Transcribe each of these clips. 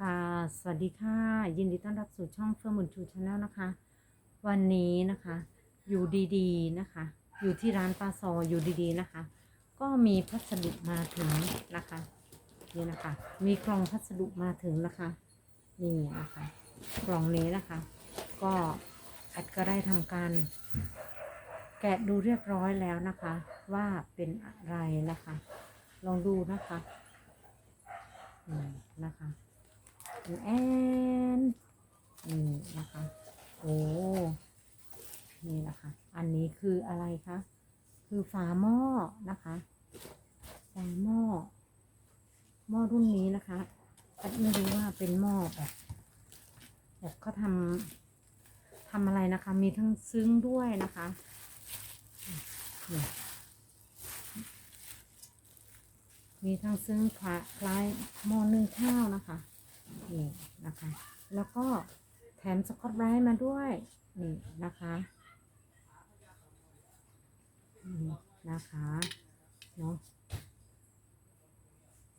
ค่ะ สวัสดีค่ะ ยินดีต้อนรับสู่ช่องเฟื่องบุญชูชาแนลนะคะ วันนี้นะคะ อยู่ดีๆนะคะ อยู่ที่ร้านปลาซออยู่ดีๆนะคะ ก็มีพัสดุมาถึงนะคะ นี่นะคะ มีกล่องพัสดุมาถึงนะคะ นี่นะคะ กล่องนี้นะคะ ก็แอดก็ได้ทำการ แกะดูเรียบร้อยแล้วนะคะ ว่าเป็นอะไรนะคะ ลองดูนะคะนะคะ แอนนี่นะคะโอ้นี่นะคะ อันนี้คืออะไรคะ คือฝาหม้อนะคะฝาหม้อ หม้อรุ่นนี้นะคะแอดไม่รู้ว่าเป็นหม้อแบบแบบเขาทำทำอะไรนะคะ มีทั้งซึ้งด้วยนะคะมีทั้งซึ้งคล้ายหม้อนึ่งข้าวนะคะ นี่นะคะ แล้วก็แถมสกอตไบรท์มาด้วยนี่นะคะนี่นะคะเนาะ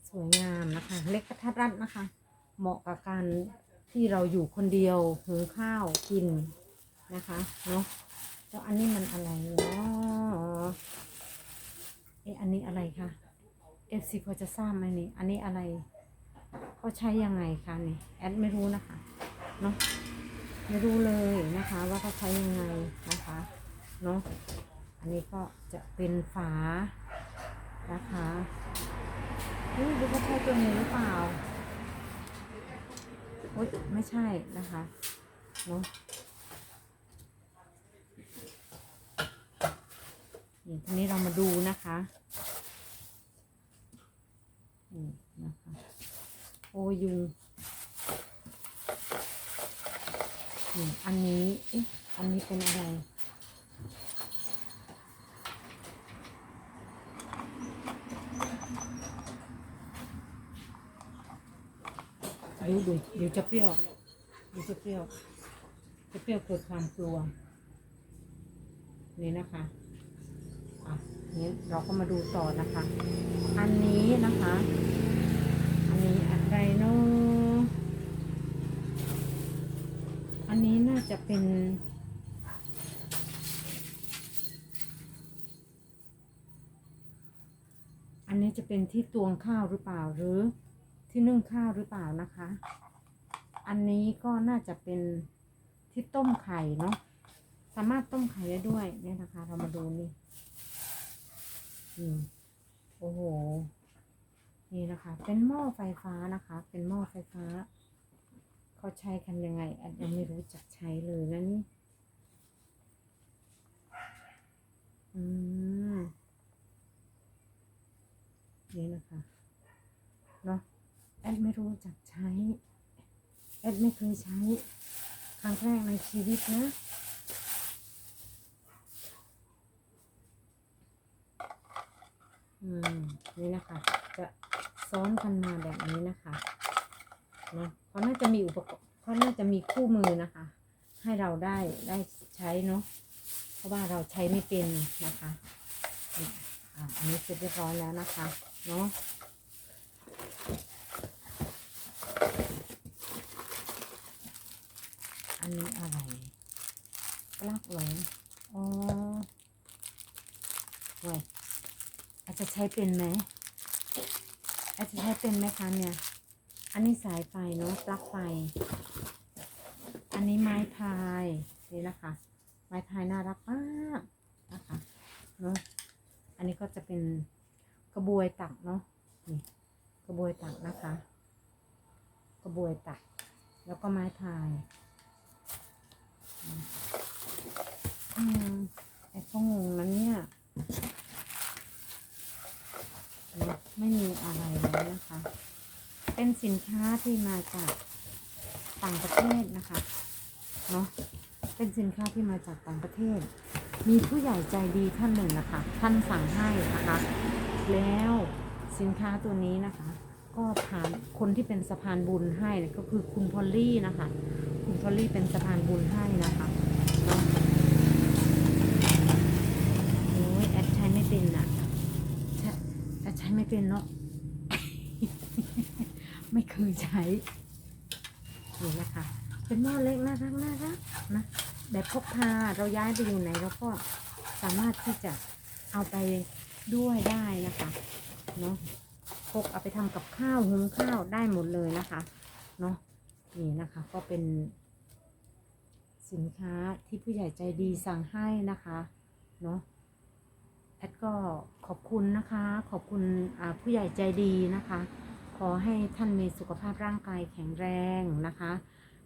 สวยงามนะคะ เล็กกระทัดรัดนะคะ เหมาะกับการที่เราอยู่คนเดียวหุงข้าวกินนะคะเนาะแล้วอันนี้มันอะไรเนาะเอะอันนี้อะไรคะ FC พอจะทราบไหมนี่อันนี้อะไร เขาใช้ยังไงคะนี่แอดไม่รู้นะคะเนาะไม่รู้เลยนะคะ ว่าเขาใช้ยังไงนะคะเนาะอันนี้ก็จะเป็นฝานะคะเฮ้ยดูว่าใช่ตัวนี้หรือเปล่าโอ๊ยไม่ใช่นะคะเนาะนี่ทีนี้เรามาดูนะคะนี่นะคะ โอยุงอันนี้เอ๊ะอันนี้เป็นอะไรดูดูเดี๋ยวจะเปรี้ยวเดี๋ยวจะเปรี้ยว จะเปรี้ยวเกิดความกลัว นี่นะคะอะนี้เราก็มาดูต่อนะคะ อันนี้นะคะ อันนี้อะไรเนาะอันนี้น่าจะเป็น อันนี้จะเป็นที่ตวงข้าวหรือเปล่าหรือ ที่นึ่งข้าวหรือเปล่านะคะ อันนี้ก็น่าจะเป็นที่ต้มไข่เนาะสามารถต้มไข่ได้ด้วยเนี่ยนะคะ เรามาดูนี่อืมโอ้โห นี่นะคะ เป็นหม้อไฟฟ้านะคะ เป็นหม้อไฟฟ้าเขาใช้กันยังไงอันยังไม่รู้จักใช้เลยนะนี่อืมนี่นะคะเนาะแอดไม่รู้จักใช้ แอดไม่เคยใช้ ครั้งแรกในชีวิตนะอืม นี่นะคะ จะ ซ้อนกันมาแบบนี้นะคะเนาะเขาน่าจะมีอุปกรณ์เขาน่าจะมีคู่มือนะคะ ให้เราได้ได้ใช้เนาะเพราะว่าเราใช้ไม่เป็นนะคะอันนี้เสร็จเรียบร้อยแล้วนะคะเนาะอันนี้อะไรปลั๊กเหรออ๋อเว้ยอาจจะใช้เป็นไหม ใช้เป็นไหมคะเนี่ย อันนี้สายไฟเนาะปลั๊กไฟ อันนี้ไม้พายนี่นะคะ ไม้พายน่ารักมากนะคะเนาะอันนี้ก็จะเป็นกระบวยตักเนาะนี่กระบวยตักนะคะ กระบวยตัก แล้วก็ไม้พายอืมไอ้ก็งงนะเนี่ย เนอะไม่มีอะไรเลยนะคะ เป็นสินค้าที่มาจากต่างประเทศนะคะ เนาะเป็นสินค้าที่มาจากต่างประเทศ มีผู้ใหญ่ใจดีท่านหนึ่งนะคะ ท่านสั่งให้นะคะ แล้วสินค้าตัวนี้นะคะ ก็ผ่านคนที่เป็นสะพานบุญให้ก็คือคุณพอลลี่นะคะ คุณพอลลี่เป็นสะพานบุญให้นะคะโอ้ยแอดใช้ไม่เป็นอะ ใช้แต่ใช้ไม่เป็นเนาะไม่เคยใช้นี่นะคะเป็นหม้อเล็กน่ารักน่ารักนะแบบพกพาเราย้ายไปอยู่ไหนเราก็สามารถที่จะเอาไปด้วยได้นะคะเนาะพกเอาไปทำกับข้าวหุงข้าวได้หมดเลยนะคะเนาะนี่นะคะก็เป็น สินค้าที่ผู้ใหญ่ใจดีสั่งให้นะคะเนาะแอดก็ขอบคุณนะคะ ขอบคุณผู้ใหญ่ใจดีนะคะ ขอให้ท่านมีสุขภาพร่างกายแข็งแรงนะคะ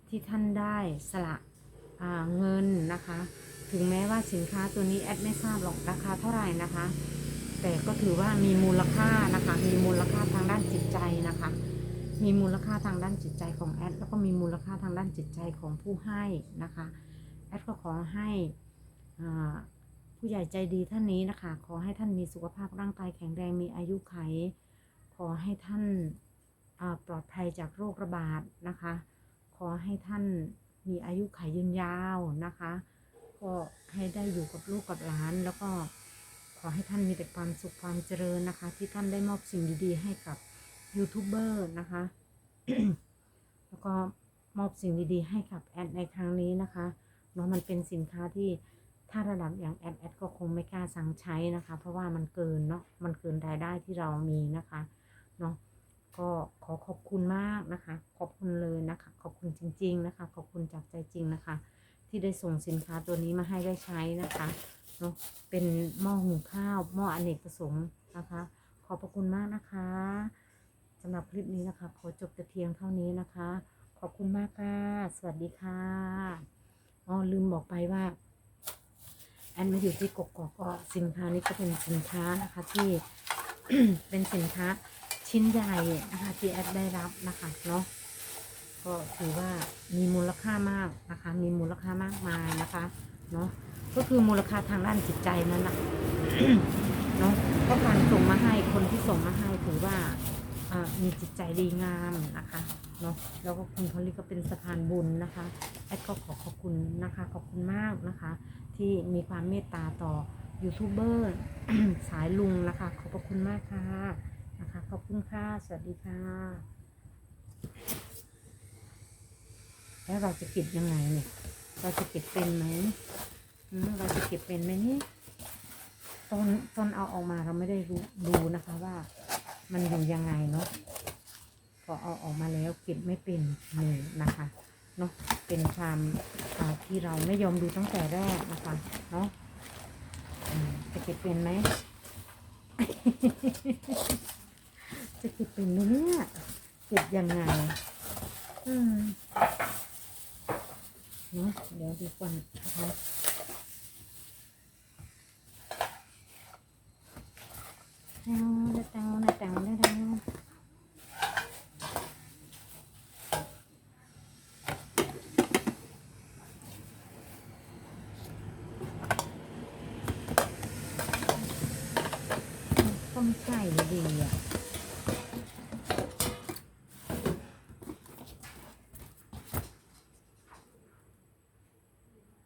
ที่ท่านได้สละเงินนะคะ ถึงแม้ว่าสินค้าตัวนี้แอดไม่ทราบหรอกราคาเท่าไหร่นะคะ แต่ก็ถือว่ามีมูลค่านะคะ มีมูลค่าทางด้านจิตใจนะคะ มีมูลค่าทางด้านจิตใจของแอดแล้วก็มีมูลค่าทางด้านจิตใจของผู้ให้นะคะแอดก็ขอให้อ่าผู้ใหญ่ใจดีท่านนี้นะคะ ขอให้ท่านมีสุขภาพร่างกายแข็งแรงมีอายุไข ขอให้ท่านาปลอดภัยจากโรคระบาดนะคะ ขอให้ท่านมีอายุขัยยืนยาวนะคะ ก็ให้ได้อยู่กับลูกกับหลาน แล้วก็ขอให้ท่านมีแต่ความสุขความเจริญนะคะ ที่ท่านได้มอบสิ่งดีๆ ให้กับยูทูบเบอร์นะคะ แล้วก็มอบสิ่งดีๆ ให้กับแอดในครั้งนี้นะคะเนาะมันเป็นสินค้าที่ถ้าระดับอย่างแอดแอดก็คงไม่กล้าสั่งใช้นะคะ เพราะว่ามันเกินเนาะมันเกินรายได้ที่เรามีนะคะ เนาะก็ขอขอบคุณมากนะคะ ขอบคุณเลยนะคะ ขอบคุณจริง ๆนะคะ ขอบคุณจากใจจริงนะคะ ที่ได้ส่งสินค้าตัวนี้มาให้ได้ใช้นะคะเนาะเป็นหม้อหุงข้าวหม้ออเนกประสงค์นะคะ ขอบพระคุณมากนะคะสำหรับคลิปนี้นะคะ ขอจบแต่เพียงเท่านี้นะคะ ขอบคุณมากค่ะ สวัสดีค่ะอ๋อลืมบอกไปว่าแอนมาอยู่ที่กกอกก็สินค้านี้ก็เป็นสินค้านะคะที่เป็นสินค้า ชิ้นใหญ่นะคะที่แอดได้รับนะคะเนาะก็ถือว่ามีมูลค่ามากนะคะ มีมูลค่ามากมายนะคะเนาะก็คือมูลค่าทางด้านจิตใจนั่นแหละเนาะก็การส่งมาให้คนที่ส่งมาให้ถือว่ามีจิตใจดีงามนะคะเนาะแล้วก็คุณพอลลี่ก็เป็นสะพานบุญนะคะแอดก็ขอขอบคุณนะคะขอบคุณมากนะคะ ที่มีความเมตตาต่อยูทูบเบอร์สายลุงนะคะ ขอบพระคุณมากค่ะ นะคะ ขอบคุณค่ะ สวัสดีค่ะ แล้วเราจะเก็บยังไงเนี่ย เราจะเก็บเป็นไหมอืมเราจะเก็บเป็นไหมนี่ตอนตอนเอาออกมาเราไม่ได้รู้ดูนะคะว่า มันอยู่ยังไงเนาะพอเอาออกมาแล้วเก็บไม่เป็นเลยนะคะเนาะเป็นความที่เราไม่ยอมดูตั้งแต่แรกนะคะเนาะจะเก็บเป็นไหม จะเก็บเป็นไหมเนี่ยเก็บยังไง อืมเนาะเดี๋ยวดูก่อนนะคะแตงได้แตงได้แตงได้แตงต้องใส่ดีอะ